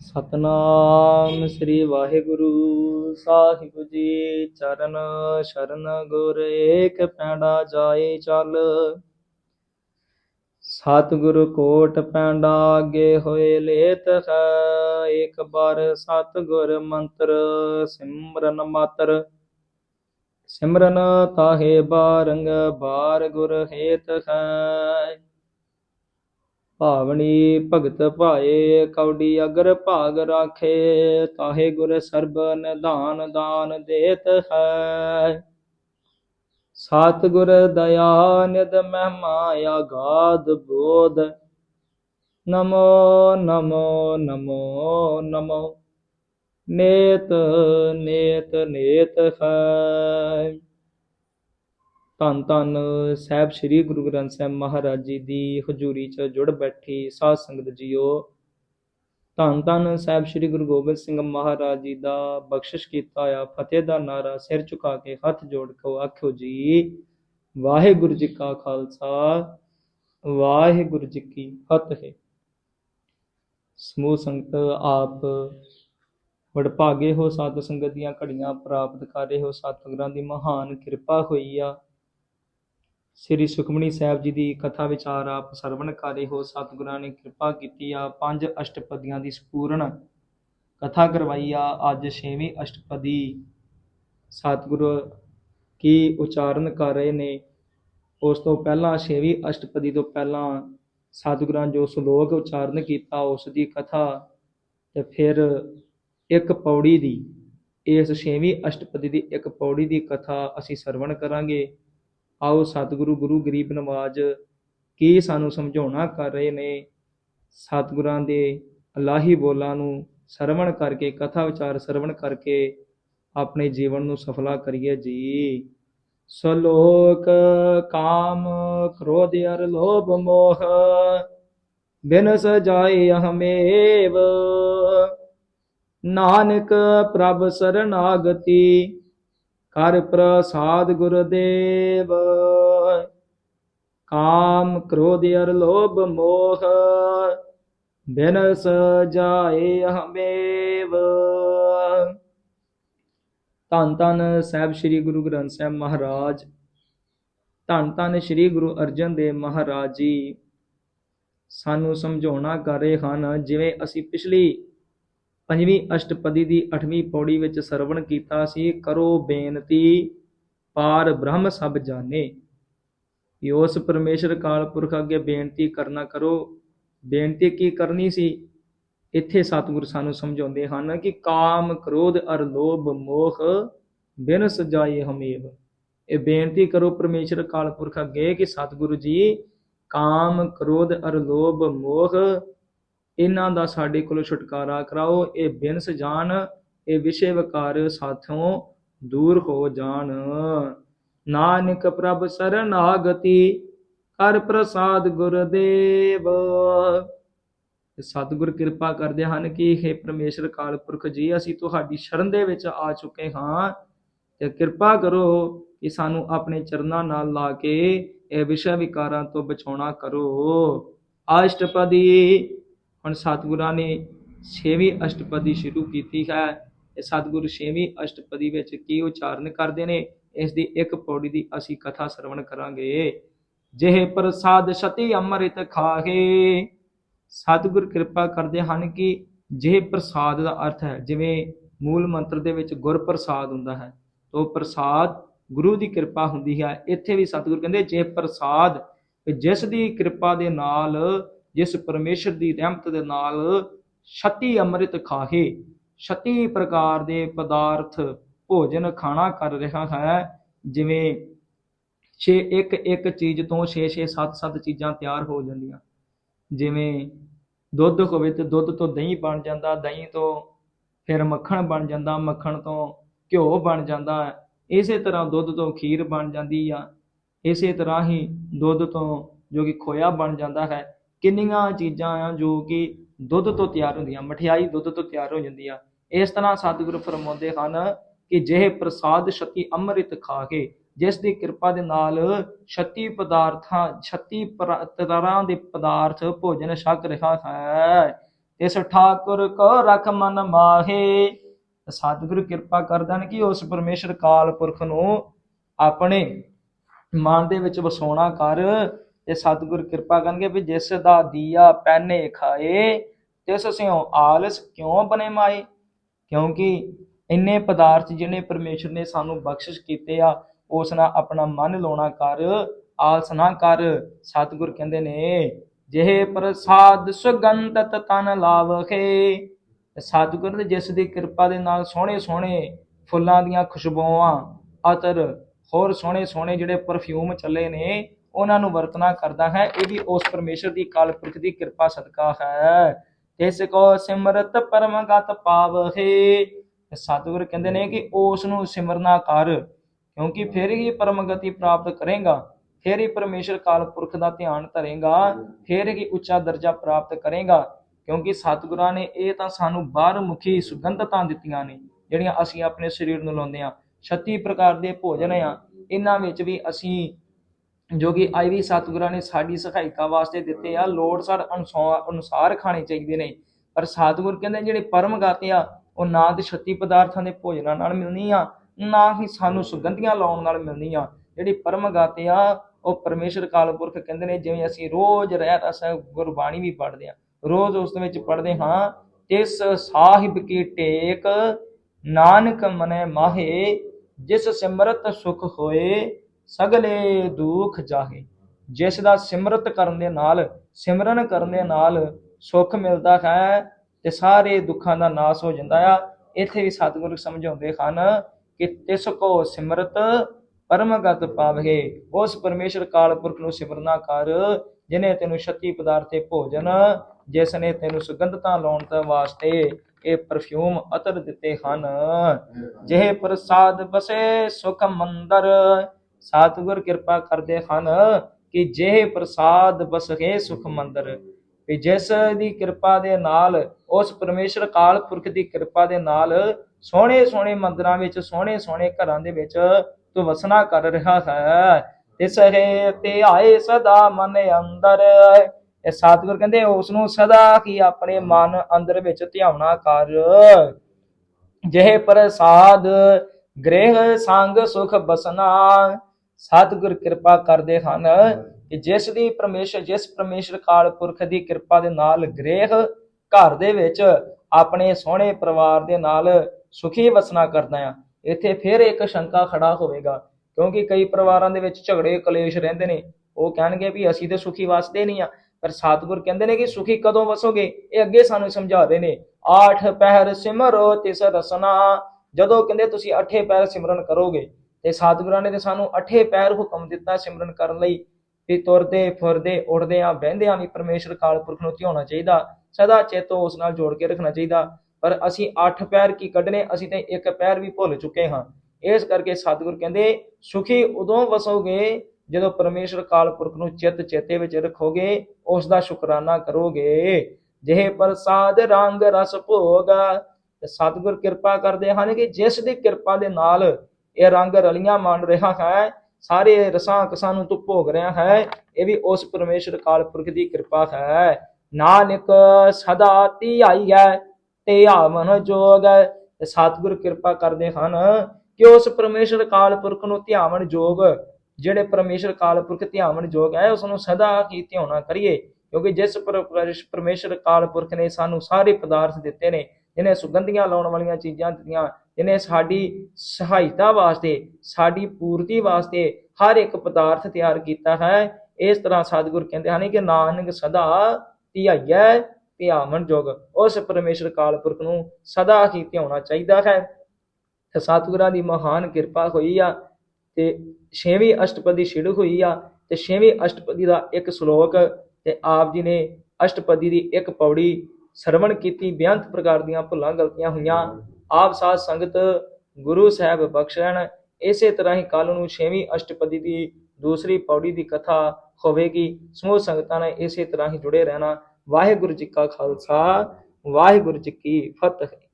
ਸਤਨਾਮ ਸ੍ਰੀ ਵਾਹਿਗੁਰੂ। ਸਾਹਿਬ ਜੀ ਚਰਨ ਸ਼ਰਨ, ਗੁਰ ਏਕ ਪੈਂਡਾ ਜਾਏ ਚੱਲ। ਸਤਿਗੁਰ ਕੋਟ ਪੈਂਡਾ ਅੱਗੇ ਹੋਏ ਲੇਤ ਹੈ। ਇੱਕ ਬਾਰ ਸਤਿਗੁਰ ਮੰਤਰ, ਸਿਮਰਨ ਮਾਤਰ। ਸਿਮਰਨ ਤਾਹੇ ਬਾਰੰਗ ਬਾਰ ਗੁਰ ਹੇਤ ਹੈ। ਭਾਵਨੀ ਭਗਤ ਭਾਏ, ਕੌਡੀ ਅਗਰ ਭਾਗ ਰਾਖੇ, ਤਾਹੇ ਗੁਰ ਸਰਬ ਨਿਧਾਨ ਦਾਨ ਦੇਤ ਹੈ। ਸਤਿਗੁਰ ਦਇਆ ਨਿਦ ਮਹਿਮਾ ਆਗਾਦ ਬੋਧ। ਨਮੋ ਨਮੋ ਨਮੋ ਨਮੋ। ਨੇਤ ਨੇਤ ਨੇਤ ਹੈ। ਧੰਨ ਧੰਨ ਸਾਹਿਬ ਸ੍ਰੀ ਗੁਰੂ ਗ੍ਰੰਥ ਸਾਹਿਬ ਮਹਾਰਾਜ ਜੀ ਦੀ ਹਜ਼ੂਰੀ 'ਚ ਜੁੜ ਬੈਠੀ ਸਾਧ ਸੰਗਤ ਜੀਓ। ਧੰਨ ਧੰਨ ਸਾਹਿਬ ਸ੍ਰੀ ਗੁਰੂ ਗੋਬਿੰਦ ਸਿੰਘ ਮਹਾਰਾਜ ਜੀ ਦਾ ਬਖਸ਼ਿਸ਼ ਕੀਤਾ ਆ, ਫਤਿਹ ਦਾ ਨਾਰਾ ਸਿਰ ਝੁਕਾ ਕੇ ਹੱਥ ਜੋੜ ਕੇ ਆਖਿਓ ਜੀ, ਵਾਹਿਗੁਰੂ ਜੀ ਕਾ ਖਾਲਸਾ, ਵਾਹਿਗੁਰੂ ਜੀ ਕੀ ਫਤਿਹ। ਸਮੂਹ ਸੰਗਤ, ਆਪ ਵਡਭਾਗੇ ਹੋ, ਸਾਧ ਸੰਗਤ ਦੀਆਂ ਘੜੀਆਂ ਪ੍ਰਾਪਤ ਕਰ ਰਹੇ ਹੋ, ਸਤਿਗੁਰਾਂ ਦੀ ਮਹਾਨ ਕਿਰਪਾ ਹੋਈ ਆ। ਸ੍ਰੀ ਸੁਖਮਨੀ ਸਾਹਿਬ ਜੀ ਦੀ ਕਥਾ ਵਿਚਾਰ ਆਪ ਸਰਵਣ ਕਰ ਰਹੇ ਹੋ, ਸਤਿਗੁਰਾਂ ਨੇ ਕਿਰਪਾ ਕੀਤੀ ਆ, ਪੰਜ ਅਸ਼ਟਪਦੀਆਂ ਦੀ ਸੰਪੂਰਨ ਕਥਾ ਕਰਵਾਈ ਆ, ਅੱਜ ਛੇਵੀਂ ਅਸ਼ਟਪਦੀ। ਸਤਿਗੁਰੂ ਕੀ ਉਚਾਰਨ ਕਰ ਰਹੇ ਨੇ, ਉਸ ਤੋਂ ਪਹਿਲਾਂ, ਛੇਵੀਂ ਅਸ਼ਟਪਦੀ ਤੋਂ ਪਹਿਲਾਂ ਸਤਿਗੁਰਾਂ ਜੋ ਸ਼ਲੋਕ ਉਚਾਰਨ ਕੀਤਾ, ਉਸ ਦੀ ਕਥਾ ਤੇ ਫਿਰ ਇੱਕ ਪੌੜੀ ਦੀ, ਇਸ ਛੇਵੀਂ ਅਸ਼ਟਪਦੀ ਦੀ ਇੱਕ ਪੌੜੀ ਦੀ ਕਥਾ ਅਸੀਂ ਸਰਵਣ ਕਰਾਂਗੇ। ਆਓ ਸਤਿਗੁਰੂ, ਗੁਰੂ ਗਰੀਬ ਨਵਾਜ ਕੀ ਸਾਨੂੰ ਸਮਝਾਉਣਾ ਕਰ ਰਹੇ ਨੇ? ਸਤਿਗੁਰਾਂ ਦੇ ਅਲਾਹੀ ਬੋਲਾਂ ਨੂੰ ਸਰਵਣ ਕਰਕੇ, ਕਥਾ ਵਿਚਾਰ ਸਰਵਣ ਕਰਕੇ ਆਪਣੇ ਜੀਵਨ ਨੂੰ ਸਫਲਾ ਕਰੀਏ ਜੀ। ਸਲੋਕ ਕਾਮ ਕ੍ਰੋਧ ਅਰ ਲੋਭ ਮੋਹ, ਬਿਨ ਸਜਾਏ ਹਮੇਵ ਨਾਨਕ ਪ੍ਰਭ ਸਰਨਾਗਤੀ ਕਰ ਪ੍ਰਸਾਦ ਗੁਰਦੇਵ। ਕਾਮ ਕ੍ਰੋਧ ਅਰ ਲੋਭ ਮੋਹ, ਬਿਨ ਸਜਾਏ ਹਮੇਵ। ਧੰਨ ਧੰਨ ਸਾਹਿਬ ਸ੍ਰੀ ਗੁਰੂ ਗ੍ਰੰਥ ਸਾਹਿਬ ਮਹਾਰਾਜ, ਧੰਨ ਧੰਨ ਸ੍ਰੀ ਗੁਰੂ ਅਰਜਨ ਦੇਵ ਮਹਾਰਾਜ ਜੀ। ਸਾਨੂੰ ਸਮਝਾਉਣਾ ਕਰ ਰਹੇ ਹਨ, ਜਿਵੇਂ ਅਸੀਂ ਪਿਛਲੀ ਪੰਜਵੀਂ ਅਸ਼ਟਪਦੀ ਦੀ 8ਵੀਂ ਪੌੜੀ ਵਿੱਚ ਸਰਵਣ ਕੀਤਾ ਸੀ, ਕਰੋ ਬੇਨਤੀ, ਪਾਰ ਬ੍ਰਹਮ ਸਭ ਜਾਣੇ। ਕਿ ਉਸ ਪਰਮੇਸ਼ਰ ਕਾਲ ਪੁਰਖ ਅੱਗੇ ਬੇਨਤੀ ਕਰਨਾ ਕਰੋ। ਬੇਨਤੀ ਕੀ ਕਰਨੀ ਸੀ? ਇੱਥੇ ਸਤਿਗੁਰ ਸਾਨੂੰ ਸਮਝਾਉਂਦੇ ਹਨ ਕਿ ਕਾਮ ਕ੍ਰੋਧ ਅਰ ਲੋਭ ਮੋਹ ਬਿਨ ਸਜਾਏ ਹਮੇਵ। ਇਹ ਬੇਨਤੀ ਕਰੋ ਪਰਮੇਸ਼ਰ ਕਾਲ ਪੁਰਖ ਅੱਗੇ ਕਿ ਸਤਿਗੁਰੂ ਜੀ, ਕਾਮ ਕ੍ਰੋਧ ਅਰ ਲੋਭ ਮੋਹ ਇਹਨਾਂ ਦਾ ਸਾਡੇ ਕੋਲੋਂ ਛੁਟਕਾਰਾ ਕਰਾਓ, ਇਹ ਬਿਨਸ ਜਾਣ ਇਹ ਵਿਸ਼ੇ ਵਿਕਾਰ ਸਾਥੋਂ ਦੂਰ ਹੋ ਜਾਣ। ਨਾਨਕ ਪ੍ਰਭ ਸਰਨਾਗਤੀ, ਕਰ ਪ੍ਰਸਾਦ ਗੁਰਦੇਵ। ਸਤਿਗੁਰ ਕਿਰਪਾ ਕਰਦੇ ਹਨ ਕਿ हे ਪਰਮੇਸ਼ਰ ਕਾਲ ਪੁਰਖ ਜੀ, ਅਸੀਂ ਤੁਹਾਡੀ ਸ਼ਰਨ ਦੇ ਵਿੱਚ ਆ ਚੁੱਕੇ ਹਾਂ। ਤੇ ਕਿਰਪਾ ਕਰੋ ਕਿ ਸਾਨੂੰ ਆਪਣੇ ਚਰਨਾਂ ਨਾਲ ਲਾ ਕੇ ਇਹ ਵਿਸ਼ਾ ਵਿਕਾਰਾਂ ਤੋਂ ਬਚਾਉਣਾ ਕਰੋ। ਅਸ਼ਟਪਦੀ ਹੁਣ ਸਤਿਗੁਰਾਂ ਨੇ 6ਵੀਂ ਅਸ਼ਟਪਦੀ ਸ਼ੁਰੂ ਕੀਤੀ ਹੈ। ਇਹ ਸਤਿਗੁਰ 6ਵੀਂ ਅਸ਼ਟਪਦੀ ਵਿੱਚ ਕੀ ਉਚਾਰਨ ਕਰਦੇ ਨੇ? ਇਸ ਦੀ ਇੱਕ ਪੌੜੀ ਦੀ ਅਸੀਂ ਕਥਾ ਸਰਵਣ ਕਰਾਂਗੇ। ਜਿਹੇ ਪ੍ਰਸਾਦ ਸਤੀ ਅੰਮ੍ਰਿਤ ਖਾਹੇ। ਸਤਿਗੁਰ ਕਿਰਪਾ ਕਰਦੇ ਹਨ ਕਿ ਜਿਹੇ ਪ੍ਰਸਾਦ ਦਾ ਅਰਥ ਹੈ, ਜਿਵੇਂ ਮੂਲ ਮੰਤਰ ਦੇ ਵਿੱਚ ਗੁਰ ਪ੍ਰਸਾਦ ਹੁੰਦਾ ਹੈ, ਤੋ ਪ੍ਰਸਾਦ ਗੁਰੂ ਦੀ ਕਿਰਪਾ ਹੁੰਦੀ ਹੈ। ਇੱਥੇ ਵੀ ਸਤਿਗੁਰ ਕਹਿੰਦੇ, ਜੇ ਪ੍ਰਸਾਦ, ਜਿਸ ਦੀ ਕਿਰਪਾ ਦੇ ਨਾਲ ਜਿਸ ਪਰਮੇਸ਼ਰ ਦੀ ਰਹਿਮਤ ਦੇ ਨਾਲ 36 ਅੰਮ੍ਰਿਤ ਖਾਹੇ 36 ਪ੍ਰਕਾਰ ਦੇ ਪਦਾਰਥ ਭੋਜਨ ਖਾਣਾ ਕਰ ਰਿਹਾ ਹੈ, ਜਿਵੇਂ 6 ਇੱਕ ਇੱਕ ਚੀਜ਼ ਤੋਂ 6 6 7 7 ਚੀਜ਼ਾਂ ਤਿਆਰ ਹੋ ਜਾਂਦੀਆਂ। ਜਿਵੇਂ ਦੁੱਧ ਹੋਵੇ ਤੇ ਦੁੱਧ ਤੋਂ ਦਹੀਂ ਬਣ ਜਾਂਦਾ, ਦਹੀਂ ਤੋਂ ਫਿਰ ਮੱਖਣ ਬਣ ਜਾਂਦਾ, ਮੱਖਣ ਤੋਂ ਘਿਓ ਬਣ ਜਾਂਦਾ, ਇਸੇ ਤਰ੍ਹਾਂ ਦੁੱਧ ਤੋਂ ਖੀਰ ਬਣ ਜਾਂਦੀ ਆ, ਇਸੇ ਤਰ੍ਹਾਂ ਹੀ ਦੁੱਧ ਤੋਂ ਜੋ ਕਿ ਖੋਇਆ ਬਣ ਜਾਂਦਾ ਹੈ ਕਿੰਨੀਆਂ ਚੀਜ਼ਾਂ ਆ ਜੋ ਕਿ ਦੁੱਧ ਤੋਂ ਤਿਆਰ ਹੁੰਦੀਆਂ, ਮਠਿਆਈ ਦੁੱਧ ਤੋਂ ਤਿਆਰ ਹੋ ਜਾਂਦੀ ਆ ਇਸ ਤਰ੍ਹਾਂ ਸਤਿਗੁਰੂ ਫਰਮਾਉਂਦੇ ਹਨ ਕਿ ਜਿਹੇ ਪ੍ਰਸਾਦ ਛਤੀ ਅੰਮ੍ਰਿਤ ਖਾ ਕੇ, ਜਿਸ ਦੀ ਕਿਰਪਾ ਦੇ ਨਾਲ 36 ਪਦਾਰਥਾਂ 36 ਤਰ੍ਹਾਂ ਦੇ ਪਦਾਰਥ ਭੋਜਨ ਛਕ ਰਿਹਾ ਹੈ। ਤਿਸ ਠਾਕੁਰ ਕੋ ਰਖ ਮਨ ਮਾਹੇ। ਸਤਿਗੁਰੂ ਕਿਰਪਾ ਕਰਦਾ ਨੇ ਕਿ ਉਸ ਪਰਮੇਸ਼ਰ ਕਾਲ ਪੁਰਖ ਨੂੰ ਆਪਣੇ ਮਨ ਦੇ ਵਿੱਚ ਵਸਾਉਣਾ ਕਰ ਤੇ ਸਤਿਗੁਰ ਕਿਰਪਾ ਕਰਨਗੇ ਵੀ ਜਿਸ ਦਾ ਦੀਆ ਪਹਿਨੇ ਖਾਏ, ਤਿਸ ਸਿਉ ਆਲਸ ਕਿਉਂ ਬਨੇ ਮਾਏ? ਕਿਉਂਕਿ ਇੰਨੇ ਪਦਾਰਥ ਜਿਹਨੇ ਪਰਮੇਸ਼ਰ ਨੇ ਸਾਨੂੰ ਬਖਸ਼ਿਸ਼ ਕੀਤੇ ਆ, ਉਸ ਨਾਲ ਆਪਣਾ ਮਨ ਲਾਉਣਾ ਕਰ, ਆਲਸ ਨਾ ਕਰ। ਸਤਿਗੁਰ ਕਹਿੰਦੇ ਨੇ, ਜਿਹੇ ਪ੍ਰਸਾਦ ਸੁਗੰਧਤ ਤਨ ਲਾਵਖੇ। ਸਤਿਗੁਰ ਨੇ ਜਿਸ ਦੀ ਕਿਰਪਾ ਦੇ ਨਾਲ ਸੋਹਣੇ ਸੋਹਣੇ ਫੁੱਲਾਂ ਦੀਆਂ ਖੁਸ਼ਬੂਆਂ, ਅਤਰ ਹੋਰ ਸੋਹਣੇ ਸੋਹਣੇ ਜਿਹੜੇ ਪਰਫਿਊਮ ਚੱਲੇ ਨੇ ਉਹਨਾਂ ਨੂੰ ਵਰਤਣਾ ਕਰਦਾ ਹੈ। ਇਹ ਵੀ ਉਸ ਪਰਮੇਸ਼ਰ ਦੀ ਕਾਲ ਪੁਰਖ ਦੀ ਕਿਰਪਾ ਸਦਕਾ ਹੈ। ਤਿਸ ਕੋ ਸਿਮਰਤ ਪਰਮਗਤ ਪਾਵਹੇ। ਸਤਿਗੁਰ ਕਹਿੰਦੇ ਨੇ ਕਿ ਉਸ ਨੂੰ ਸਿਮਰਨਾ ਕਰ, ਕਿਉਂਕਿ ਫਿਰ ਹੀ ਪਰਮਗਤੀ ਪ੍ਰਾਪਤ ਕਰੇਗਾ। ਫਿਰ ਹੀ ਪਰਮੇਸ਼ਰ ਕਾਲਪੁਰਖ ਦਾ ਧਿਆਨ ਧਰੇਗਾ। ਫਿਰ ਹੀ ਉੱਚਾ ਦਰਜਾ ਪ੍ਰਾਪਤ ਕਰੇਗਾ। ਕਿਉਂਕਿ ਸਤਿਗੁਰਾਂ ਨੇ ਇਹ ਤਾਂ ਸਾਨੂੰ ਬਾਹਰ ਮੁਖੀ ਸੁਗੰਧਤਾਂ ਦਿੱਤੀਆਂ ਨੇ, ਜਿਹੜੀਆਂ ਅਸੀਂ ਆਪਣੇ ਸਰੀਰ ਨੂੰ ਲਾਉਂਦੇ ਆ 36 ਪ੍ਰਕਾਰ ਦੇ ਭੋਜਨ ਆ। ਇਹਨਾਂ ਵਿੱਚ ਵੀ ਅਸੀਂ ਜੋ ਕਿ ਆਈ ਵੀ ਸਤਿਗੁਰਾਂ ਨੇ ਸਾਡੀ ਸਹਾਇਤਾ ਵਾਸਤੇ ਦਿੱਤੇ ਆ। ਲੋੜ ਸਰ ਅਨੁਸਾਰ ਖਾਣੇ ਚਾਹੀਦੇ ਨੇ। ਪਰ ਸਤਿਗੁਰ ਕਹਿੰਦੇ ਜਿਹੜੇ ਪਰਮ ਗਾਤੇ ਆ, ਉਹ ਨਾ ਤੇ 36 ਪਦਾਰਥਾਂ ਦੇ ਭੋਜਨਾਂ ਨਾਲ ਮਿਲਣੀ ਆ, ਨਾ ਹੀ ਸਾਨੂੰ ਸੁਗੰਧੀਆਂ ਲਾਉਣ ਨਾਲ ਮਿਲਣੀ ਆ। ਜਿਹੜੀ ਪਰਮ ਗਾਤੇ ਆ, ਉਹ ਪਰਮੇਸ਼ਰ ਕਾਲਪੁਰਖ ਕਹਿੰਦੇ ਨੇ, ਜਿਵੇਂ ਅਸੀਂ ਰੋਜ਼ ਰਹਿਤ ਸਾਹਿਬ ਗੁਰਬਾਣੀ ਵੀ ਪੜ੍ਹਦੇ ਆ। ਰੋਜ਼ ਉਸ ਦੇ ਵਿੱਚ ਪੜ੍ਹਦੇ ਹਾਂ, ਤਿਸ ਸਾਹਿਬ ਕੀ ਟੇਕ, ਨਾਨਕ ਮਨੇ ਮਾਹੇ, ਜਿਸ ਸਿਮਰਤ ਸੁਖ ਹੋਏ ਸਗਲੇ ਦੁੱਖ ਜਾਹੇ, ਜਿਸ ਦਾ ਸਿਮਰਤ ਕਰਨ ਦੇ ਨਾਲ, ਸਿਮਰਨ ਕਰਨ ਦੇ ਨਾਲ ਸੁਖ ਮਿਲਦਾ ਹੈ ਤੇ ਸਾਰੇ ਦੁੱਖਾਂ ਦਾ ਨਾਸ ਹੋ ਜਾਂਦਾ ਆ। ਇੱਥੇ ਵੀ ਸਤਿਗੁਰੂ ਸਮਝਾਉਂਦੇ ਹਨ ਕਿ ਤਿਸ ਕੋ ਸਿਮਰਤ ਪਰਮਗਤ ਪਾਵਗੇ ਉਸ ਪਰਮੇਸ਼ਰ ਕਾਲ ਪੁਰਖ ਨੂੰ ਸਿਮਰਨਾ ਕਰ, ਜਿਨੇ ਤੈਨੂੰ ਛੱਤੀ ਪਦਾਰਥੇ ਭੋਜਨ, ਜਿਸ ਨੇ ਤੈਨੂੰ ਸੁਗੰਧਤਾ ਲਾਉਣ ਦੇ ਵਾਸਤੇ ਇਹ ਪਰਫਿਊਮ ਅਤਰ ਦਿੱਤੇ ਹਨ। ਜਿਹੇ ਪ੍ਰਸਾਦ ਬਸੇ ਸੁਖ ਮੰਦਰ ਸਤਿਗੁਰ ਕਿਰਪਾ ਕਰਦੇ ਹਨ ਕਿ ਜਿਹੇ ਪ੍ਰਸਾਦ ਬਸਗੇ ਸੁਖ ਮੰਦਰ। ਵੀ ਜਿਸ ਦੀ ਕਿਰਪਾ ਦੇ ਨਾਲ, ਉਸ ਪਰਮੇਸ਼ਰ ਕਾਲ ਪੁਰਖ ਦੀ ਕਿਰਪਾ ਦੇ ਨਾਲ ਸੋਹਣੇ ਸੋਹਣੇ ਮੰਦਰਾਂ ਵਿੱਚ ਸੋਹਣੇ ਸੋਹਣੇ ਘਰਾਂ ਦੇ ਵਿੱਚ ਤੂੰ ਵਸਣਾ ਕਰ ਰਿਹਾ ਹੈ। ਇਸ ਹੈ ਤੇ ਆਏ ਸਦਾ ਮਨ ਅੰਦਰ। ਇਹ ਸਤਿਗੁਰ ਕਹਿੰਦੇ ਉਸ ਨੂੰ ਸਦਾ ਕੀ ਆਪਣੇ ਮਨ ਅੰਦਰ ਵਿੱਚ ਧਿਆਉਣਾ ਕਰ। ਜਿਹੇ ਪ੍ਰਸਾਦ, ਗ੍ਰਹਿ ਸੰਗ ਸੁਖ ਬਸਨਾ। ਸਤਿਗੁਰ ਕਿਰਪਾ ਕਰਦੇ ਹਨ ਕਿ ਜਿਸ ਦੀ ਪਰਮੇਸ਼ਰ ਜਿਸ ਪਰਮੇਸ਼ਰ ਕਾਲ ਪੁਰਖ ਦੀ ਕਿਰਪਾ ਦੇ ਨਾਲ ਗ੍ਰਹਿ ਘਰ ਦੇ ਵਿੱਚ ਆਪਣੇ ਸੋਹਣੇ ਪਰਿਵਾਰ ਦੇ ਨਾਲ ਸੁਖੀ ਵਸਣਾ ਕਰਦਾ ਆ ਇੱਥੇ ਫਿਰ ਇੱਕ ਸ਼ੰਕਾ ਖੜਾ ਹੋਵੇਗਾ ਕਿਉਂਕਿ ਕਈ ਪਰਿਵਾਰਾਂ ਦੇ ਵਿੱਚ ਝਗੜੇ ਕਲੇਸ਼ ਰਹਿੰਦੇ ਨੇ। ਉਹ ਕਹਿਣਗੇ ਵੀ ਅਸੀਂ ਤੇ ਸੁਖੀ ਵਸਦੇ ਨਹੀਂ ਆ ਪਰ ਸਤਿਗੁਰ ਕਹਿੰਦੇ ਨੇ ਕਿ ਸੁਖੀ ਕਦੋਂ ਵਸੋਗੇ? ਇਹ ਅੱਗੇ ਸਾਨੂੰ ਸਮਝਾ ਰਹੇ ਨੇ। ਆਠ ਪਹਿਰ ਸਿਮਰੋ ਤਿਸ ਰਸਨਾ। ਜਦੋਂ ਕਹਿੰਦੇ ਤੁਸੀਂ ਅਠੇ ਪਹਿਰ ਸਿਮਰਨ ਕਰੋਗੇ ਤੇ ਸਤਿਗੁਰਾਂ ਨੇ ਤੇ ਸਾਨੂੰ ਅਠੇ ਪੈਰ ਹੁਕਮ ਦਿੱਤਾ ਸਿਮਰਨ ਕਰਨ ਲਈ ਵੀ ਤੁਰਦੇ ਫਿਰਦੇ ਉੱਠਦੇ ਆ ਬਹਿੰਦੇ ਆ ਵੀ ਪਰਮੇਸ਼ਰ ਕਾਲ ਪੁਰਖ ਨੂੰ ਧਿਆਉਣਾ ਚਾਹੀਦਾ, ਸਦਾ ਚੇਤੋ ਉਸ ਨਾਲ ਜੋੜ ਕੇ ਰੱਖਣਾ ਚਾਹੀਦਾ। ਪਰ ਅਸੀਂ ਅੱਠ ਪੈਰ ਕੀ ਕੱਢਨੇ, ਅਸੀਂ ਤੇ ਇੱਕ ਪੈਰ ਵੀ ਭੁੱਲ ਚੁੱਕੇ ਹਾਂ। ਇਸ ਕਰਕੇ ਸਤਿਗੁਰ ਕਹਿੰਦੇ, ਸੁਖੀ ਉਦੋਂ ਵਸੋਗੇ ਜਦੋਂ ਪਰਮੇਸ਼ਰ ਕਾਲ ਪੁਰਖ ਨੂੰ ਚਿੱਤ ਚੇਤੇ ਵਿੱਚ ਰੱਖੋਗੇ, ਉਸ ਦਾ ਸ਼ੁਕਰਾਨਾ ਕਰੋਗੇ। ਜਿਹੇ ਪ੍ਰਸਾਦ ਰੰਗ ਰਸ ਭੋਗ। ਤੇ ਸਤਿਗੁਰ ਕਿਰਪਾ ਕਰਦੇ ਹਨ ਕਿ ਜਿਸ ਦੀ ਕਿਰਪਾ ਦੇ ਨਾਲ ਇਹ ਰੰਗ ਰਲੀਆਂ ਮੰਨ ਰਿਹਾ ਹੈ। ਸਾਰੇ ਰਸਾਂ ਕਸਾਂ ਨੂੰ ਤੂੰ ਭੋਗ ਰਿਹਾ ਹੈ। ਇਹ ਵੀ ਉਸ ਪਰਮੇਸ਼ਰ ਕਾਲ ਪੁਰਖ ਦੀ ਕਿਰਪਾ ਹੈ। ਨਾਨਕ ਸਦਾ ਧਿਆਈ ਹੈ ਤੇ ਆਵਨ ਜੋਗ ਤੇ ਸਤਿਗੁਰ ਕਿਰਪਾ ਕਰਦੇ ਹਨ ਕਿ ਉਸ ਪਰਮੇਸ਼ਰ ਕਾਲ ਪੁਰਖ ਨੂੰ ਧਿਆਵਨ ਜੋਗ, ਜਿਹੜੇ ਪਰਮੇਸ਼ਰ ਕਾਲ ਪੁਰਖ ਧਿਆਵਨ ਜੋਗ ਹੈ, ਉਸ ਨੂੰ ਸਦਾ ਹੀ ਧਿਆਉਣਾ ਕਰੀਏ। ਕਿਉਂਕਿ ਜਿਸ ਪਰ- ਪਰਮੇਸ਼ਰ ਕਾਲ ਪੁਰਖ ਨੇ ਸਾਨੂੰ ਸਾਰੇ ਪਦਾਰਥ ਦਿੱਤੇ ਨੇ, ਜਿਹਨੇ ਸੁਗੰਧੀਆਂ ਲਾਉਣ ਵਾਲੀਆਂ ਚੀਜ਼ਾਂ ਦਿੱਤੀਆਂ ਜਿਹਨੇ ਸਾਡੀ ਸਹਾਇਤਾ ਵਾਸਤੇ, ਸਾਡੀ ਪੂਰਤੀ ਵਾਸਤੇ ਹਰ ਇੱਕ ਪਦਾਰਥ ਤਿਆਰ ਕੀਤਾ ਹੈ, ਇਸ ਤਰ੍ਹਾਂ ਸਤਿਗੁਰ ਕਹਿੰਦੇ ਹਨ ਕਿ ਨਾਨਕ ਸਦਾ ਧਿਆਈਐ ਧਿਆਵਨ ਜੋਗ। ਉਸ ਪਰਮੇਸ਼ਰ ਕਾਲ ਪੁਰਖ ਨੂੰ ਸਦਾ ਹੀ ਧਿਆਉਣਾ ਚਾਹੀਦਾ ਹੈ। ਤੇ ਸਤਿਗੁਰਾਂ ਦੀ ਮਹਾਨ ਕਿਰਪਾ ਹੋਈ ਆ, ਤੇ ਛੇਵੀਂ ਅਸ਼ਟਪਦੀ ਛਿੜ ਹੋਈ ਆ, ਤੇ ਛੇਵੀਂ ਅਸ਼ਟਪਦੀ ਦਾ ਇੱਕ ਸ਼ਲੋਕ, ਤੇ ਆਪ ਜੀ ਨੇ ਅਸ਼ਟਪਦੀ ਦੀ ਇੱਕ ਪੌੜੀ ਸਰਵਣ ਕੀਤੀ, ਬੇਅੰਤ ਪ੍ਰਕਾਰ ਦੀਆਂ ਭੁੱਲਾਂ ਗਲਤੀਆਂ ਹੋਈਆਂ। ਆਪ ਸਾਧ ਸੰਗਤ ਗੁਰੂ ਸਾਹਿਬ ਬਖਸ਼ਣ ਇਸੇ ਤਰ੍ਹਾਂ ਹੀ ਕੱਲ ਨੂੰ ਛੇਵੀਂ ਅਸ਼ਟਪਦੀ ਦੀ ਦੂਸਰੀ ਪੌੜੀ ਦੀ ਕਥਾ ਹੋਵੇਗੀ। ਸਮੂਹ ਸੰਗਤਾਂ ਨੇ ਇਸੇ ਤਰ੍ਹਾਂ ਹੀ ਜੁੜੇ ਰਹਿਣਾ। ਵਾਹਿਗੁਰੂ ਜੀ ਕਾ ਖਾਲਸਾ, ਵਾਹਿਗੁਰੂ ਜੀ ਕੀ ਫਤਿਹ।